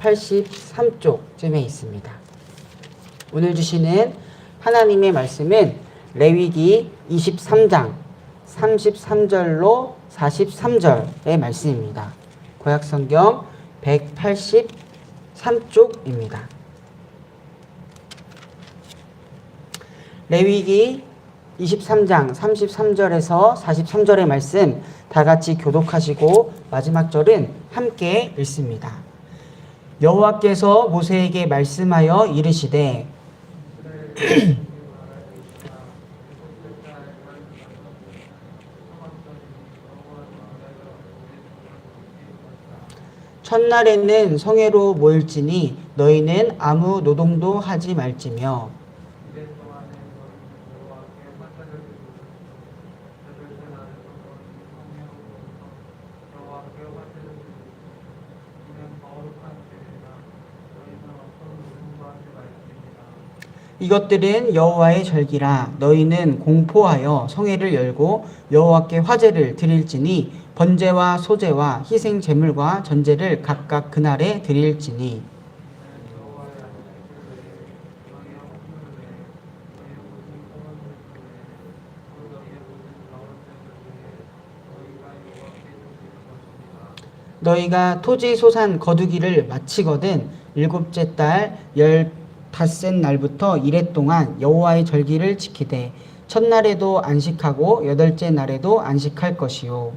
183쪽쯤에 있습니다. 오늘 주시는 하나님의 말씀은 레위기 23장 33절로 43절의 말씀입니다. 구약성경 183쪽입니다. 레위기 23장 33절에서 43절의 말씀 다 같이 교독하시고 마지막 절은 함께 읽습니다. 여호와께서 모세에게 말씀하여 이르시되 첫날에는 성회로 모일지니 너희는 아무 노동도 하지 말지며 이것들은 여호와의 절기라 너희는 공포하여 성회를 열고 여호와께 화제를 드릴지니 번제와 소제와 희생 제물과 전제를 각각 그날에 드릴지니. 너희가 토지 소산 거두기를 마치거든 일곱째 달 열 닷새 날부터 이래 동안 여호와의 절기를 지키되 첫날에도 안식하고 여덟째 날에도 안식할 것이요.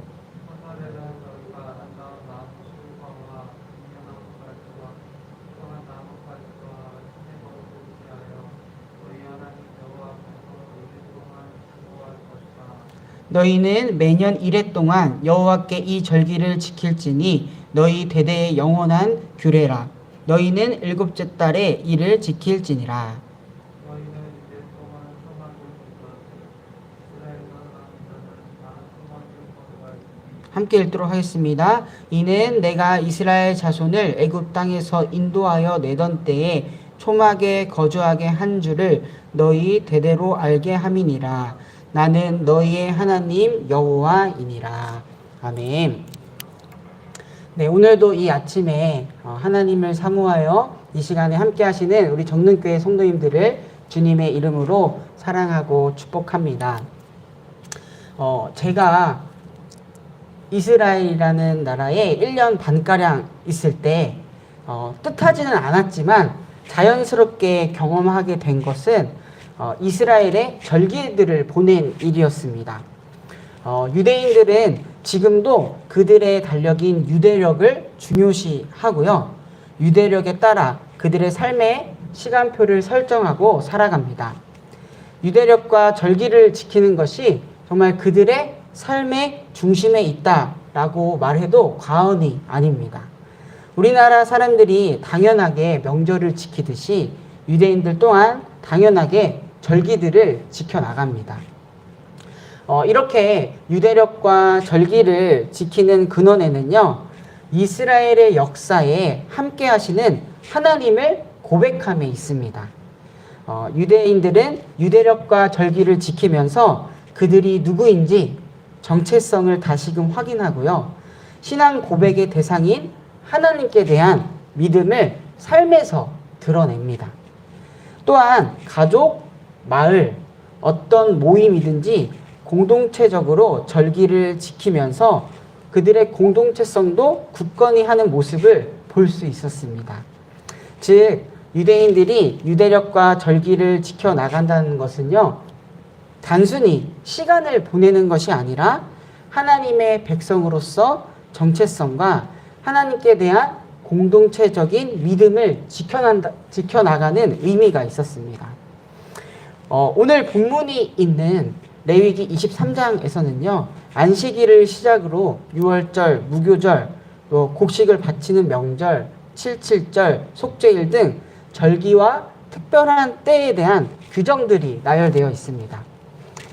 너희는 매년 이래 동안 여호와께 이 절기를 지킬지니 너희 대대의 영원한 규례라 너희는 일곱째 달에 이를 지킬지니라 함께 읽도록 하겠습니다. 이는 내가 이스라엘 자손을 애굽 땅에서 인도하여 내던 때에 초막에 거주하게 한 줄을 너희 대대로 알게 함이니라. 나는 너희의 하나님 여호와이니라. 아멘. 네, 오늘도 이 아침에 어, 하나님을 사모하여 이 시간에 함께 하시는 우리 정릉교회 성도님들을 주님의 이름으로 사랑하고 축복합니다. 어, 제가 이스라엘이라는 나라에 1년 반가량 있을 때 어, 뜻하지는 않았지만 자연스럽게 경험하게 된 것은 어, 이스라엘의 절기들을 보낸 일이었습니다. 어, 유대인들은 지금도 그들의 달력인 유대력을 중요시하고요. 유대력에 따라 그들의 삶의 시간표를 설정하고 살아갑니다. 유대력과 절기를 지키는 것이 정말 그들의 삶의 중심에 있다라고 말해도 과언이 아닙니다. 우리나라 사람들이 당연하게 명절을 지키듯이 유대인들 또한 당연하게 절기들을 지켜나갑니다. 어, 이렇게 유대력과 절기를 지키는 근원에는요, 이스라엘의 역사에 함께 하시는 하나님을 고백함에 있습니다. 어, 유대인들은 유대력과 절기를 지키면서 그들이 누구인지 정체성을 다시금 확인하고요. 신앙 고백의 대상인 하나님께 대한 믿음을 삶에서 드러냅니다. 또한 가족, 마을, 어떤 모임이든지 공동체적으로 절기를 지키면서 그들의 공동체성도 굳건히 하는 모습을 볼 수 있었습니다. 즉, 유대인들이 유대력과 절기를 지켜 나간다는 것은요, 단순히 시간을 보내는 것이 아니라 하나님의 백성으로서 정체성과 하나님께 대한 공동체적인 믿음을 지켜난다, 지켜나가는 의미가 있었습니다. 어, 오늘 본문이 있는 레위기 23장에서는요, 안식일을 시작으로 6월절, 무교절, 또 곡식을 바치는 명절, 칠칠절, 속죄일 등 절기와 특별한 때에 대한 규정들이 나열되어 있습니다.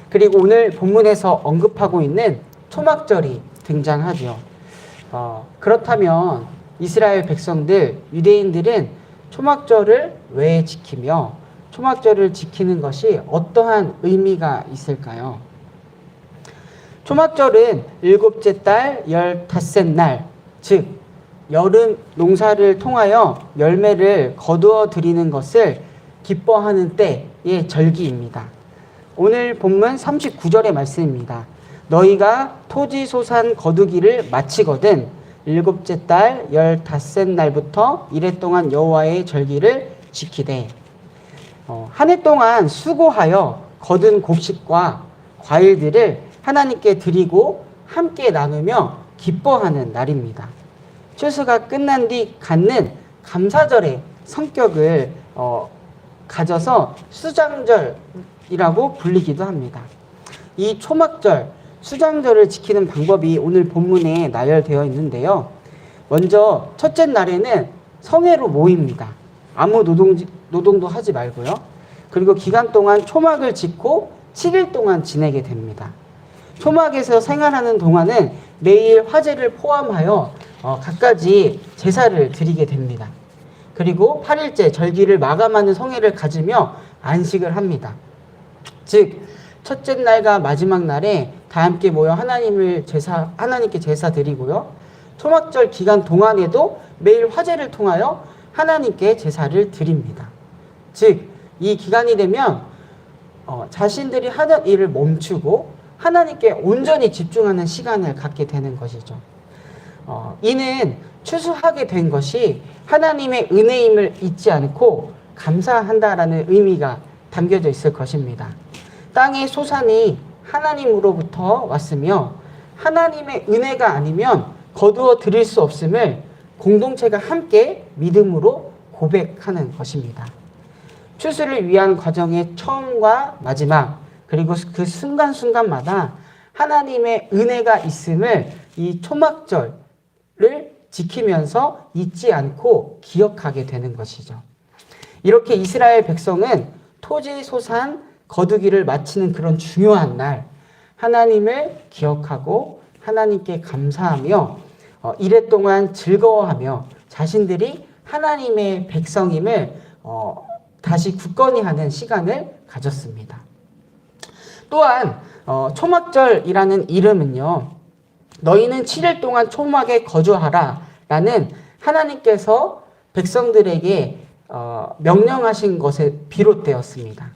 그리고 오늘 본문에서 언급하고 있는 초막절이 등장하죠. 어, 그렇다면 이스라엘 백성들, 유대인들은 초막절을 왜 지키며 초막절을 지키는 것이 어떠한 의미가 있을까요? 초막절은 일곱째 달 열닷새 날, 즉 여름 농사를 통하여 열매를 거두어 드리는 것을 기뻐하는 때의 절기입니다. 오늘 본문 39절의 말씀입니다. 너희가 토지 소산 거두기를 마치거든 일곱째 달 열닷새 날부터 이래 동안 여호와의 절기를 지키되 어, 한 해 동안 수고하여 거둔 곡식과 과일들을 하나님께 드리고 함께 나누며 기뻐하는 날입니다. 추수가 끝난 뒤 갖는 감사절의 성격을 어, 가져서 수장절이라고 불리기도 합니다. 이 초막절, 수장절을 지키는 방법이 오늘 본문에 나열되어 있는데요. 먼저 첫째 날에는 성회로 모입니다. 아무 노동, 노동도 하지 말고요. 그리고 기간 동안 초막을 짓고 7일 동안 지내게 됩니다. 초막에서 생활하는 동안은 매일 화제를 포함하여 어, 갖가지 제사를 드리게 됩니다. 그리고 8일째 절기를 마감하는 성회를 가지며 안식을 합니다. 즉 첫째 날과 마지막 날에 다 함께 모여 하나님을 제사 하나님께 제사 드리고요. 초막절 기간 동안에도 매일 화제를 통하여 하나님께 제사를 드립니다. 즉 이 기간이 되면 어, 자신들이 하던 일을 멈추고 하나님께 온전히 집중하는 시간을 갖게 되는 것이죠. 어, 이는 추수하게 된 것이 하나님의 은혜임을 잊지 않고 감사한다라는 의미가 담겨져 있을 것입니다. 땅의 소산이 하나님으로부터 왔으며 하나님의 은혜가 아니면 거두어 드릴 수 없음을 공동체가 함께 믿음으로 고백하는 것입니다. 추수를 위한 과정의 처음과 마지막 그리고 그 순간순간마다 하나님의 은혜가 있음을 이 초막절을 지키면서 잊지 않고 기억하게 되는 것이죠. 이렇게 이스라엘 백성은 토지 소산 거두기를 마치는 그런 중요한 날 하나님을 기억하고 하나님께 감사하며 어, 이래 동안 즐거워하며 자신들이 하나님의 백성임을 어, 다시 굳건히 하는 시간을 가졌습니다. 또한 어, 초막절이라는 이름은요. 너희는 7일 동안 초막에 거주하라 라는 하나님께서 백성들에게 어, 명령하신 것에 비롯되었습니다.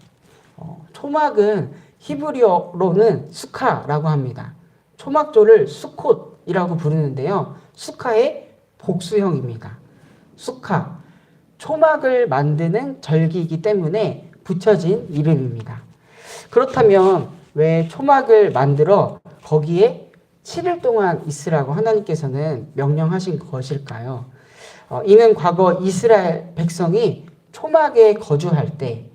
어, 초막은 히브리어로는 수카라고 합니다. 초막조를 수콧이라고 부르는데요. 수카의 복수형입니다. 수카. 초막을 만드는 절기이기 때문에 붙여진 이름입니다. 그렇다면 왜 초막을 만들어 거기에 7일 동안 있으라고 하나님께서는 명령하신 것일까요? 어, 이는 과거 이스라엘 백성이 초막에 거주할 때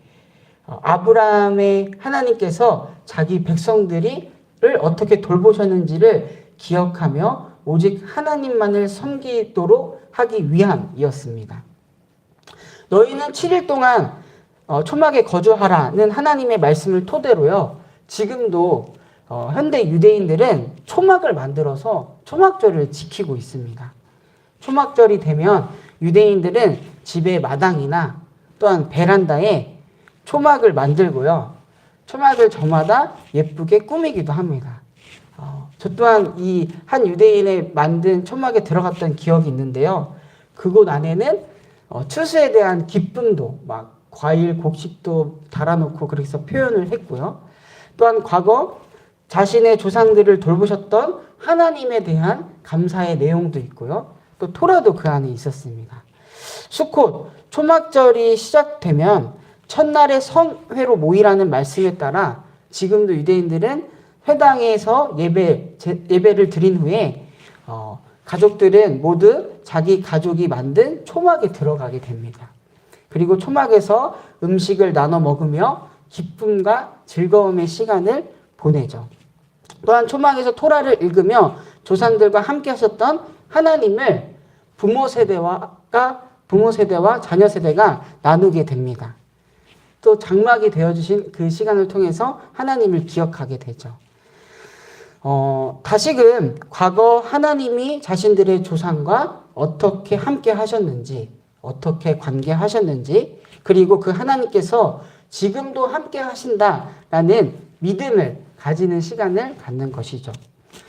어, 아브라함의 하나님께서 자기 백성들이를 어떻게 돌보셨는지를 기억하며 오직 하나님만을 섬기도록 하기 위함이었습니다. 너희는 7일 동안 어, 초막에 거주하라는 하나님의 말씀을 토대로요. 지금도 어, 현대 유대인들은 초막을 만들어서 초막절을 지키고 있습니다. 초막절이 되면 유대인들은 집의 마당이나 또한 베란다에 초막을 만들고요. 초막을 저마다 예쁘게 꾸미기도 합니다. 어, 저 또한 이 한 유대인의 만든 초막에 들어갔던 기억이 있는데요. 그곳 안에는 어, 추수에 대한 기쁨도 막 과일, 곡식도 달아놓고 그래서 표현을 했고요. 또한 과거 자신의 조상들을 돌보셨던 하나님에 대한 감사의 내용도 있고요. 또 토라도 그 안에 있었습니다. 수콧 초막절이 시작되면 첫날의 성회로 모이라는 말씀에 따라 지금도 유대인들은 회당에서 예배 제, 예배를 드린 후에 어, 가족들은 모두 자기 가족이 만든 초막에 들어가게 됩니다. 그리고 초막에서 음식을 나눠 먹으며 기쁨과 즐거움의 시간을 보내죠. 또한 초막에서 토라를 읽으며 조상들과 함께 하셨던 하나님을 부모 세대와가 부모 세대와 자녀 세대가 나누게 됩니다. 또 장막이 되어 주신 그 시간을 통해서 하나님을 기억하게 되죠. 어, 다시금 과거 하나님이 자신들의 조상과 어떻게 함께 하셨는지, 어떻게 관계하셨는지, 그리고 그 하나님께서 지금도 함께 하신다라는 믿음을 가지는 시간을 갖는 것이죠.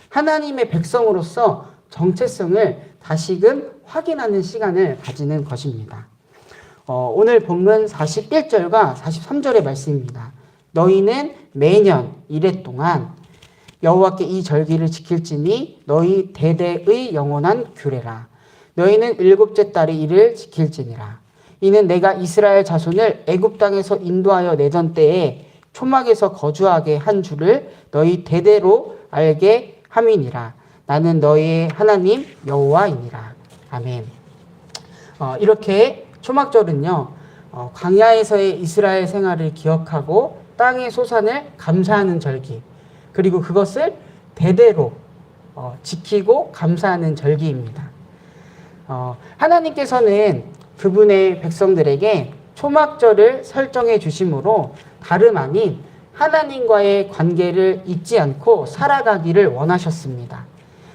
하나님의 백성으로서 정체성을 다시금 확인하는 시간을 가지는 것입니다. 어, 오늘 본문 41절과 43절의 말씀입니다. 너희는 매년 이래 동안 여호와께 이 절기를 지킬지니 너희 대대의 영원한 규례라. 너희는 일곱째 달에 이를 지킬지니라. 이는 내가 이스라엘 자손을 애굽 땅에서 인도하여 내던 때에 초막에서 거주하게 한 줄을 너희 대대로 알게 함이니라. 나는 너희의 하나님 여호와이니라. 아멘. 어, 이렇게 초막절은요, 어, 광야에서의 이스라엘 생활을 기억하고 땅의 소산을 감사하는 절기, 그리고 그것을 대대로 어, 지키고 감사하는 절기입니다. 어, 하나님께서는 그분의 백성들에게 초막절을 설정해 주심으로 다름 아닌 하나님과의 관계를 잊지 않고 살아가기를 원하셨습니다.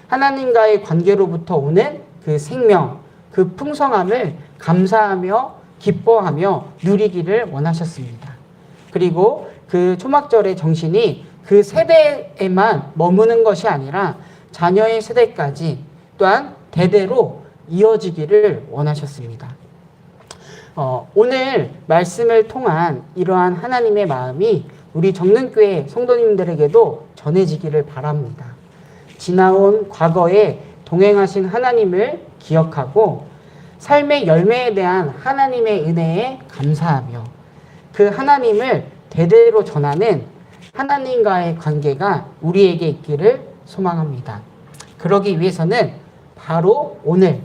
하나님과의 관계로부터 오는 그 생명, 그 풍성함을 감사하며 기뻐하며 누리기를 원하셨습니다. 그리고 그 초막절의 정신이 그 세대에만 머무는 것이 아니라 자녀의 세대까지 또한 대대로 이어지기를 원하셨습니다. 어, 오늘 말씀을 통한 이러한 하나님의 마음이 우리 정능교회 성도님들에게도 전해지기를 바랍니다. 지나온 과거에 동행하신 하나님을 기억하고 삶의 열매에 대한 하나님의 은혜에 감사하며 그 하나님을 대대로 전하는 하나님과의 관계가 우리에게 있기를 소망합니다. 그러기 위해서는 바로 오늘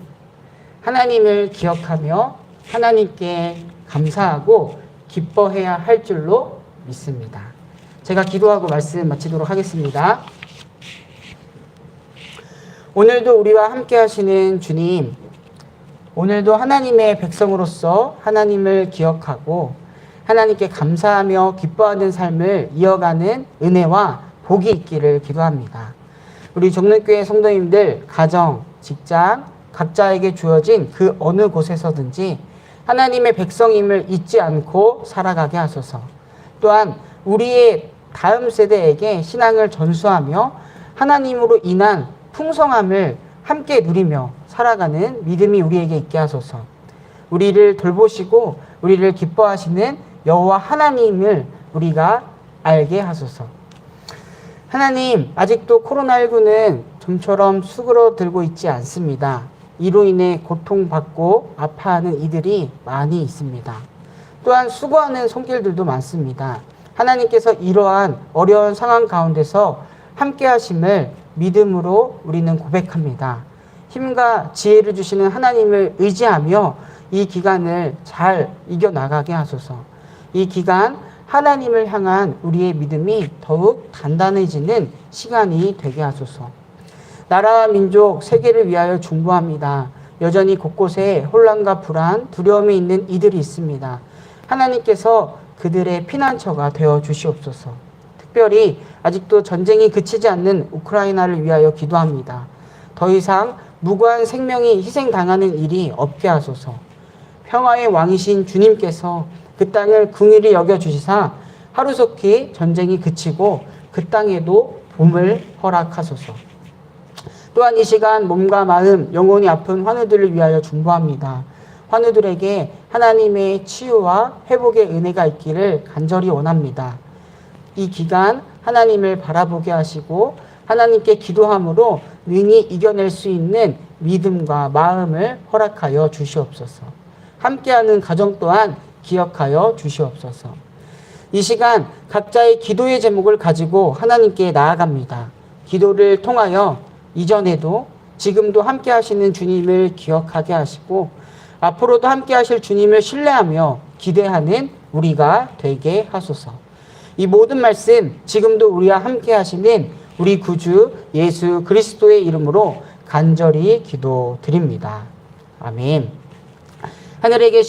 하나님을 기억하며 하나님께 감사하고 기뻐해야 할 줄로 믿습니다. 제가 기도하고 말씀 마치도록 하겠습니다. 오늘도 우리와 함께 하시는 주님, 오늘도 하나님의 백성으로서 하나님을 기억하고 하나님께 감사하며 기뻐하는 삶을 이어가는 은혜와 복이 있기를 기도합니다. 우리 종로교회 성도님들 가정, 직장, 각자에게 주어진 그 어느 곳에서든지 하나님의 백성임을 잊지 않고 살아가게 하소서. 또한 우리의 다음 세대에게 신앙을 전수하며 하나님으로 인한 풍성함을 함께 누리며 살아가는 믿음이 우리에게 있게 하소서. 우리를 돌보시고 우리를 기뻐하시는 여호와 하나님을 우리가 알게 하소서. 하나님, 아직도 코로나19는 좀처럼 수그러 들고 있지 않습니다. 이로 인해 고통받고 아파하는 이들이 많이 있습니다. 또한 수고하는 손길들도 많습니다. 하나님께서 이러한 어려운 상황 가운데서 함께 하심을 믿음으로 우리는 고백합니다. 힘과 지혜를 주시는 하나님을 의지하며 이 기간을 잘 이겨나가게 하소서. 이 기간 하나님을 향한 우리의 믿음이 더욱 단단해지는 시간이 되게 하소서. 나라와 민족, 세계를 위하여 중보합니다. 여전히 곳곳에 혼란과 불안, 두려움이 있는 이들이 있습니다. 하나님께서 그들의 피난처가 되어 주시옵소서. 특별히 아직도 전쟁이 그치지 않는 우크라이나를 위하여 기도합니다. 더 이상 무고한 생명이 희생당하는 일이 없게 하소서. 평화의 왕이신 주님께서 그 땅을 궁일이 여겨 주시사 하루속히 전쟁이 그치고 그 땅에도 봄을 허락하소서. 또한 이 시간 몸과 마음, 영혼이 아픈 환우들을 위하여 중보합니다. 환우들에게 하나님의 치유와 회복의 은혜가 있기를 간절히 원합니다. 이 기간 하나님을 바라보게 하시고 하나님께 기도함으로 능히 이겨낼 수 있는 믿음과 마음을 허락하여 주시옵소서. 함께하는 가정 또한 기억하여 주시옵소서. 이 시간 각자의 기도의 제목을 가지고 하나님께 나아갑니다. 기도를 통하여 이전에도 지금도 함께 하시는 주님을 기억하게 하시고 앞으로도 함께 하실 주님을 신뢰하며 기대하는 우리가 되게 하소서. 이 모든 말씀 지금도 우리와 함께 하시는 우리 구주 예수 그리스도의 이름으로 간절히 기도드립니다. 아멘. 하늘에 계신